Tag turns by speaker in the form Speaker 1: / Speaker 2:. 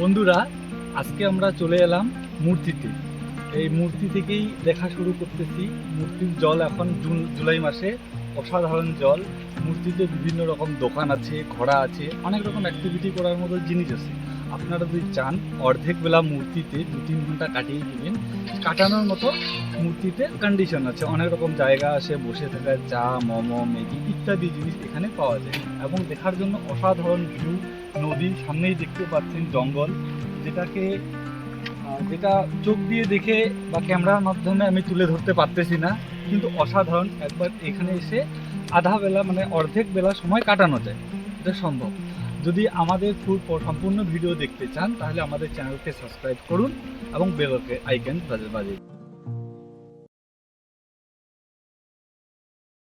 Speaker 1: বন্ধুরা, আজকে আমরা চলে এলাম মূর্তিতে। এই মূর্তি থেকেই দেখা শুরু করতেছি। মূর্তির জল এখন জুন জুলাই মাসে অসাধারণ জল। মূর্তিতে বিভিন্ন রকম দোকান আছে, ঘোড়া আছে, অনেক রকম অ্যাক্টিভিটি করার মতো জিনিস আছে। আপনারা যদি চান, অর্ধেক বেলা মূর্তিতে দু তিন ঘণ্টা কাটিয়ে দিবেন। কাটানোর মতো মূর্তিতে কন্ডিশন আছে। অনেক রকম জায়গা আছে, বসে থাকার চা, মোমো, ম্যাগি ইত্যাদি জিনিস এখানে পাওয়া যায়। এবং দেখার জন্য অসাধারণ ভিউ নদী, সামনেই দেখতে পাচ্ছেন জঙ্গল, যেটাকে যেটা চোখ দিয়ে দেখে বা ক্যামেরার মাধ্যমে আমি তুলে ধরতে পারতেছি না, কিন্তু অসাধারণ। একবার এখানে এসে আধা বেলা মানে অর্ধেক বেলা সময় কাটানো যায়। এটা সম্ভব। যদি আমাদের ফুল সম্পূর্ণ ভিডিও দেখতে চান, তাহলে আমাদের চ্যানেলকে সাবস্ক্রাইব করুন এবং বেল আইকন বাজে বাজে